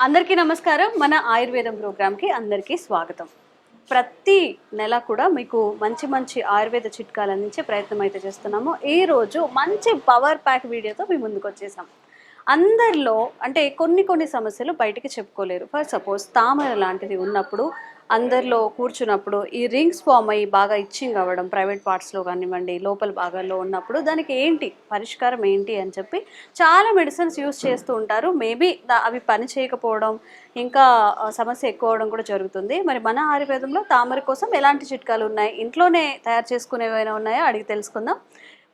అందరికీ నమస్కారం. మన ఆయుర్వేదం ప్రోగ్రామ్కి అందరికీ స్వాగతం. ప్రతి నెల కూడా మీకు మంచి మంచి ఆయుర్వేద చిట్కాలు అందించే ప్రయత్నం అయితే చేస్తున్నాము. ఈ రోజు మంచి పవర్ ప్యాక్ వీడియోతో మీ ముందుకు వచ్చేసాం. అందరిలో అంటే కొన్ని కొన్ని సమస్యలు బయటికి చెప్పుకోలేరు. ఫర్ సపోజ్ తామర లాంటిది ఉన్నప్పుడు అందరిలో కూర్చున్నప్పుడు ఈ రింగ్స్ ఫామ్ అయ్యి బాగా ఇచ్చింగ్ అవ్వడం ప్రైవేట్ పార్ట్స్లో కానివ్వండి లోపల భాగాల్లో ఉన్నప్పుడు దానికి ఏంటి? పరిష్కారం ఏంటి అని చెప్పి చాలా మెడిసిన్స్ యూస్ చేస్తూ ఉంటారు. మేబీ అవి పని చేయకపోవడం ఇంకా సమస్య ఎక్కువ అవడం కూడా జరుగుతుంది. మరి మన ఆయుర్వేదంలో తామర కోసం ఎలాంటి చిట్కాలు ఉన్నాయి? ఇంట్లోనే తయారు చేసుకునేవైనా ఉన్నాయో? అడిగి తెలుసుకుందాం.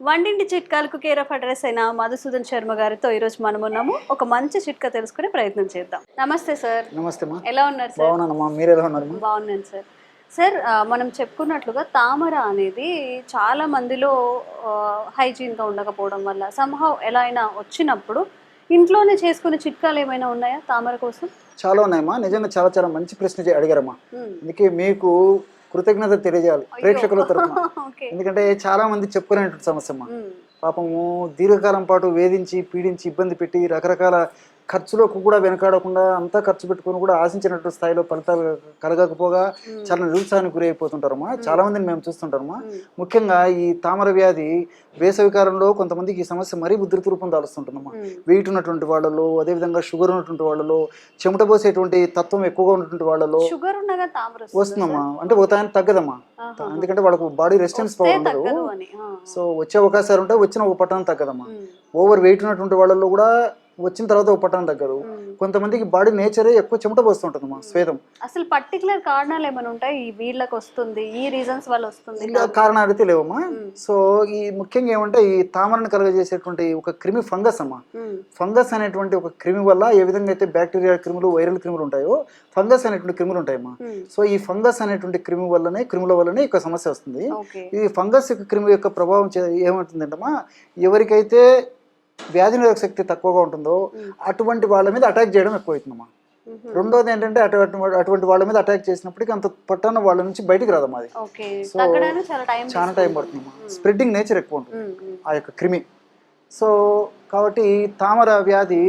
వంటింటి చిట్కాలకు కేర్ ఆఫ్ అడ్రస్ అయిన మధుసూదన్ శర్మ గారితో ఈరోజు మనం ఉన్నాము. ఒక మంచి చిట్కా తెలుసుకునే ప్రయత్నం చేద్దాం. నమస్తే సార్. నమస్తే మా. ఎలా ఉన్నారు సార్? బాగున్నానమ్మా మీరు ఎలా ఉన్నారు బాగున్నాను సార్. సార్ మనం చెప్పుకున్నట్లుగా తామర అనేది చాలా మందిలో హైజీన్గా ఉండకపోవడం వల్ల సంహవ్ ఎలా అయినా వచ్చినప్పుడు ఇంట్లోనే చేసుకునే చిట్కాలు ఏమైనా ఉన్నాయా తామర కోసం? చాలా ఉన్నాయమ్మా. నిజంగా చాలా చాలా మంచి ప్రశ్న అడిగారమ్మా. మ్మ్. అందుకే మీకు కృతజ్ఞత తెలియజేయాలి. ప్రేక్షకుల తరఫున ఎందుకంటే చాలా మంది చెప్పుకునేటువంటి సమస్య. పాపము దీర్ఘకాలం పాటు వేధించి పీడించి ఇబ్బంది పెట్టి రకరకాల ఖర్చులకు కూడా వెనకాడకుండా అంతా ఖర్చు పెట్టుకుని కూడా ఆశించినట్టు స్థాయిలో ఫలితాలు కలగకపోగా చాలా నిరుత్సాహానికి గురి అయిపోతుంటారమ్మా చాలా మందిని మేము చూస్తుంటారమ్మా మ్మ్. ముఖ్యంగా ఈ తామర వ్యాధి వేసవి కాలంలో కొంతమందికి ఈ సమస్య మరీ ఉధృతి రూపం దాలుస్తుంటుందమ్మా మ్మ్. వెయిట్ ఉన్నటువంటి వాళ్ళలో అదేవిధంగా షుగర్ ఉన్నటువంటి వాళ్ళలో చెమట పోసేటువంటి తత్వం ఎక్కువగా ఉన్నటువంటి వాళ్ళలో వస్తుందమ్మా అంటే ఒక ఆయన తగ్గదమ్మా. ఎందుకంటే వాళ్ళకు బాడీ రెసిస్టెన్స్ పవర్ ఉండదు. సో వచ్చే అవకాశాలు ఉంటాయి వచ్చిన ఒక పట్టణం తగ్గదమ్మా మ్మ్. ఓవర్ వెయిట్ ఉన్నటువంటి వాళ్ళలో కూడా వచ్చిన తర్వాత ఒక పట్టణం తగ్గదు మ్మ్. కొంతమందికి బాడీ నేచరే ఎక్కువ చెమట పోస్తుంటుందమ్మా స్వేదం. అసలు పర్టికులర్ కారణాలు ఏమైనా ఉంటాయి? ఈ వీళ్ళకి వస్తుంది ఈ రీజన్స్ వల్ల వస్తుంది? ఇంకా కారణాలు అయితే లేవమ్మా. సో ఈ ముఖ్యంగా ఏమంటే ఈ తామరను కలుగజేసేటువంటి ఒక క్రిమి ఫంగస్ అమ్మా. మ్మ్. ఫంగస్ అనేటువంటి ఒక క్రిమి వల్ల ఏ విధంగా అయితే బ్యాక్టీరియా క్రిములు వైరల్ క్రిములు ఉంటాయో ఫంగస్ అనేటువంటి క్రిములు ఉంటాయమ్మా. మ్మ్. సో ఈ ఫంగస్ అనేటువంటి క్రిమి వల్లనే క్రిముల వల్లనే ఈ సమస్య వస్తుంది. ఈ ఫంగస్ యొక్క క్రిమి యొక్క ప్రభావం ఏమవుతుందంటమ్మా ఎవరికైతే వ్యాధి నిరోధక శక్తి తక్కువగా ఉంటుందో అటువంటి వాళ్ళ మీద అటాక్ చేయడం ఎక్కువ అవుతుందమ్మా మ్మ్. రెండోది ఏంటంటే అటువంటి అటువంటి వాళ్ళ మీద అటాక్ చేసినప్పటికీ అంత పట్టాన వాళ్ళ నుంచి బయటికి రాదమ్మా అది. టైం చాలా టైం పడుతుందమ్మా. స్ప్రెడ్డింగ్ నేచర్ ఎక్కువ ఉంటుంది ఆ యొక్క క్రిమి. సో కాబట్టి తామర వ్యాధి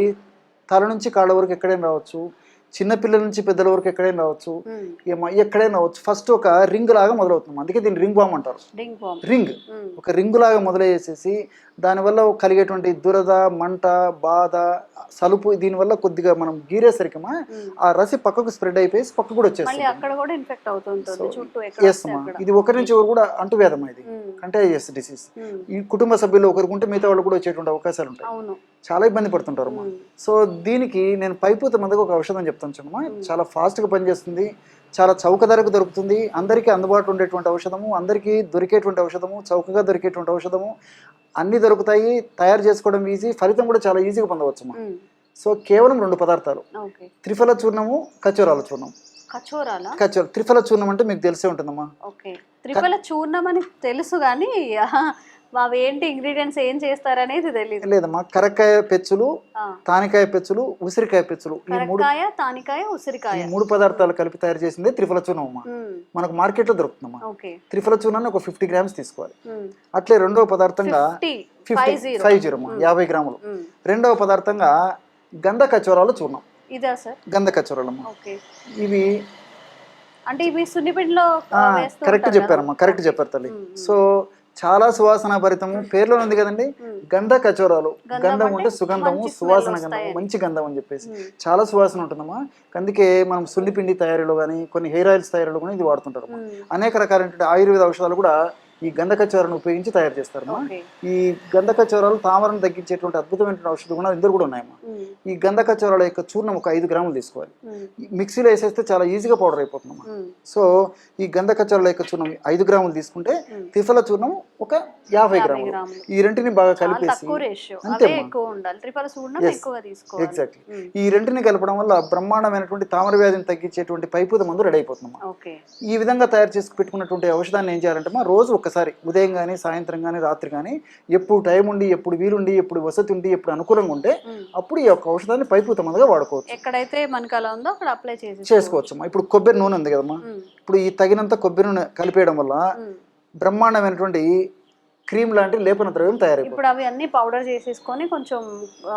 తల నుంచి కాళ్ళ వరకు ఎక్కడైనా రావచ్చు. చిన్న పిల్లల నుంచి పెద్దల వరకు ఎక్కడైనా రావచ్చు. ఎక్కడైనా రావచ్చు. ఫస్ట్ ఒక రింగ్ లాగా మొదలవుతుంది. అందుకే దీన్ని రింగ్ బామ్ అంటారు. రింగ్ ఒక రింగు లాగా మొదలయ్యేసేసి దానివల్ల కలిగేటువంటి దురద మంట బాధ సలుపు దీనివల్ల కొద్దిగా మనం గీరేసరికమా ఆ రసి పక్కకు స్ప్రెడ్ అయిపోయి పక్కకు కూడా వచ్చేస్తుంది. ఎస్ ఇది ఒకరి నుంచి ఒకరు కూడా అంటువ్యాధం ఇది? మ్మ్. Contagious disease. ఈ కుటుంబ సభ్యులు ఒకరికి ఉంటే మిగతా వాళ్ళు కూడా వచ్చేటువంటి అవకాశాలు ఉంటాయి. చాలా ఇబ్బంది పడుతుంటారు అమ్మా. మ్మ్. సో దీనికి నేను పైపూత మందుకు ఒక ఔషధం చెప్తాను చూడమ్మా చాలా ఫాస్ట్గా పనిచేస్తుంది. చాలా చౌక ధరకు దొరుకుతుంది. అందరికీ అందుబాటులో ఉండేటువంటి ఔషధము అందరికీ దొరికేటువంటి ఔషధము చౌకగా దొరికేటువంటి ఔషధము అన్నీ దొరుకుతాయి. తయారు చేసుకోవడం ఈజీ ఫలితం కూడా చాలా ఈజీగా పొందవచ్చమ్మా మ్మ్. సో కేవలం రెండు పదార్థాలు. త్రిఫల చూర్ణము కచోరాల చూర్ణం. కచోర త్రిఫల చూర్ణం అంటే మీకు తెలిసే ఉంటుందమ్మా. ఓకే. త్రిఫల చూర్ణం అని తెలుసు కానీ అవి ఏంటి ఇంగ్రీడియంట్స్ ఏం చేస్తారనేది తెలియదు లేదమ్మా కరక్కాయ పెచ్చులు తానికాయ పెచ్చులు ఉసిరికాయ పెచ్చులు. ఈ మూడు తానికాయ ఉసిరికాయ. మూడు పదార్థాలు కలిపి తయారు చేసిందే త్రిఫల చూర్ణం అమ్మా. మ్మ్. మనకు మార్కెట్లో దొరుకుతుందమ్మా. ఓకే. త్రిఫల చూర్ణాన్ని ఒక ఫిఫ్టీ గ్రామ్స్ తీసుకోవాలి. అట్లే రెండవ పదార్థంగా ఫిఫ్టీ ఫైవ్ జీరో. యాభై గ్రాములు. రెండవ పదార్థంగా గంధ కచోరాలు చూర్ణం ఇదా సార్? గంధ కచోరాలమ్మ ఇవి అంటే ఇవి సున్నిపిండిలో కరెక్ట్ చెప్పారమ్మా కరెక్ట్ చెప్పారు తల్లి. సో చాలా సువాసన భరితము పేర్లో ఉంది కదండి. గంధ కచోరాలు గంధం అంటే సుగంధము సువాసన గంధము. మంచి గంధం అని చెప్పేసి. చాలా సువాసన ఉంటుందమ్మా అందుకే మనం సున్నిపిండి తయారీలో కానీ కొన్ని హెయిర్ ఆయిల్స్ తయారీలో కూడా ఇది వాడుతుంటారు. అనేక రకాలైనటువంటి ఆయుర్వేద ఔషధాలు కూడా ఈ గంధ కచోరాను ఉపయోగించి తయారు చేస్తారమ్మా. ఈ గంధ కచోరాలు తామరను తగ్గించేటువంటి అద్భుతమైన ఔషధ గుణాలు ఇందులో కూడా ఉన్నాయమ్మా. మ్మ్. ఈ గంధ కచోరాల యొక్క చూర్ణం ఒక ఐదు గ్రాములు తీసుకోవాలి. మిక్సీలో వేసేస్తే చాలా ఈజీగా పౌడర్ అయిపోతుందమ్మా. మ్మ్. సో ఈ గంధ కచోరాల యొక్క చూర్ణం ఐదు గ్రాములు తీసుకుంటే. త్రిఫల చూర్ణం ఒక యాభై గ్రాములు. ఈ రెంటిని బాగా కలిపేసి తీసుకోవాలి. ఎగ్జాక్ట్లీ. ఈ రెంటిని కలపడం వల్ల బ్రహ్మాండమైనటువంటి తామర వ్యాధిని తగ్గించేటువంటి పైపూత మందు రెడీ అయిపోతుందమ్మా. ఓకే. ఈ విధంగా తయారు చేసి పెట్టుకున్నటువంటి ఔషధాన్ని ఏం చేయాలంటే మా రోజు ఒక్కసారి ఉదయం కానీ సాయంత్రం కానీ రాత్రి కానీ ఎప్పుడు టైం ఉండి ఎప్పుడు వీలుండి ఎప్పుడు వసతి ఉండి ఎప్పుడు అనుకూలంగా ఉంటే. అప్పుడు ఈ యొక్క ఔషధాన్ని పైపూత మందుగా వాడుకోవచ్చు. ఎక్కడైతే మనకు అలా ఉందో అక్కడ అప్లై చేసి చేసుకోవచ్చమ్మా. ఇప్పుడు కొబ్బరి నూనె ఉంది కదమ్మా. ఇప్పుడు ఈ తగినంత కొబ్బరి నూనె కలిపేయడం వల్ల బ్రహ్మాండమైనటువంటి క్రీమ్ లాంటి లేపన ద్రవ్యం తయారైపోతుంది. ఇప్పుడు అవి అన్ని పౌడర్ చేసేసుకొని కొంచెం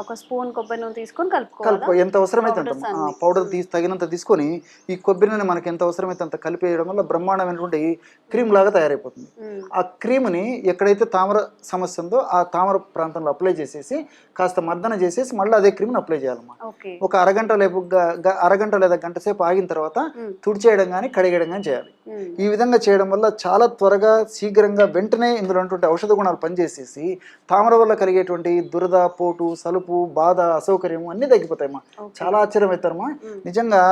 ఒక స్పూన్ కొబ్బరి నూనె తీసుకొని కలుపు కలుపుకోవాలి ఎంత అవసరమైతే అంత. పౌడర్ తీసి తగినంత తీసుకొని ఈ కొబ్బరి నూనె మనకి ఎంత అవసరమైతే అంత కలిపేయడం వల్ల బ్రహ్మాండమైనటువంటి క్రీమ్ లాగా తయారైపోతుంది. ఆ క్రీమ్ని ఎక్కడైతే తామర సమస్య ఉందో ఆ తామర ప్రాంతంలో అప్లై చేసేసి కాస్త మర్దన చేసేసి మళ్ళీ అదే క్రీమ్ని అప్లై ఓకే. ఒక అరగంట లేపు అరగంట లేదా గంట సేపు ఆగిన తర్వాత. తుడిచేయడం కానీ కడిగేయడం కానీ చేయాలి. ఈ విధంగా చేయడం వల్ల చాలా త్వరగా శీఘ్రంగా వెంటనే ఇందులో ఔషధ గుణాలు పనిచేసేసి తామర వల్ల కలిగేటువంటి దురద పోటు సలుపు బాధ అసౌకర్యం అన్నీ తగ్గిపోతాయమ్మా. చాలా ఆశ్చర్యం అవుతారమ్మా నిజంగా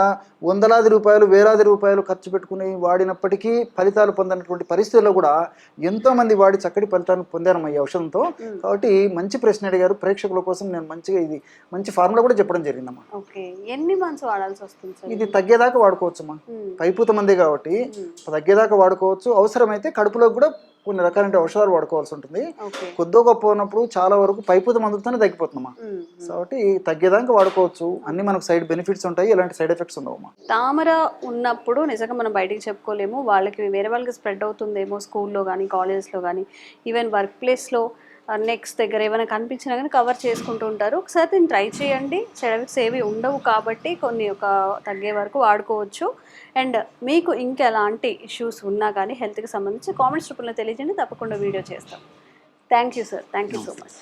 వందలాది రూపాయలు వేలాది రూపాయలు ఖర్చు పెట్టుకుని వాడినప్పటికీ ఫలితాలు పొందినటువంటి పరిస్థితుల్లో కూడా ఎంతో మంది వాడి చక్కటి ఫలితాలను పొందారమ్మా ఈ ఔషధంతో. కాబట్టి మంచి ప్రశ్న అడిగారు. ప్రేక్షకుల కోసం నేను మంచిగా ఇది మంచి ఫార్ములా కూడా చెప్పడం జరిగిందమ్మా. ఎన్ని మంత్స్ వాడాల్సి వస్తుంది ఇది తగ్గేదాకా వాడుకోవచ్చమ్మా. మ్మ్. పైపూత మంది కాబట్టి తగ్గేదాకా వాడుకోవచ్చు. అవసరమైతే కడుపులో కూడా కొన్ని రకాలైన ఔషధాలు వాడుకోవాల్సి ఉంటుంది. ఓకే. కొద్దో గొప్ప ఉన్నప్పుడు చాలా వరకు పైపూత మందులతోనే తగ్గిపోతుందమ్మా. మ్మ్. కాబట్టి తగ్గేదాకా వాడుకోవచ్చు. అన్ని మనకు సైడ్ బెనిఫిట్స్ ఉంటాయి ఎలాంటి సైడ్ ఎఫెక్ట్స్ ఉండవమ్మా. తామర ఉన్నప్పుడు నిజంగా మనం బయటికి చెప్పుకోలేము. వాళ్ళకి వేరే వాళ్ళకి స్ప్రెడ్ అవుతుందేమో స్కూల్లో కానీ కాలేజెస్లో కానీ ఈవెన్ వర్క్ ప్లేస్లో నెక్స్ట్ దగ్గర ఏమైనా కనిపించినా కానీ కవర్ చేసుకుంటూ ఉంటారు. ఒకసారి దీన్ని ట్రై చేయండి. సైడ్ ఎఫెక్ట్స్ ఏవి ఉండవు కాబట్టి కొన్ని ఒక తగ్గే వరకు వాడుకోవచ్చు. అండ్ మీకు ఇంకెలాంటి ఇష్యూస్ ఉన్నా కానీ హెల్త్కి సంబంధించి కామెంట్స్ రూపంలో తెలియజేయండి. తప్పకుండా వీడియో చేస్తాం. Thank you sir thank you so much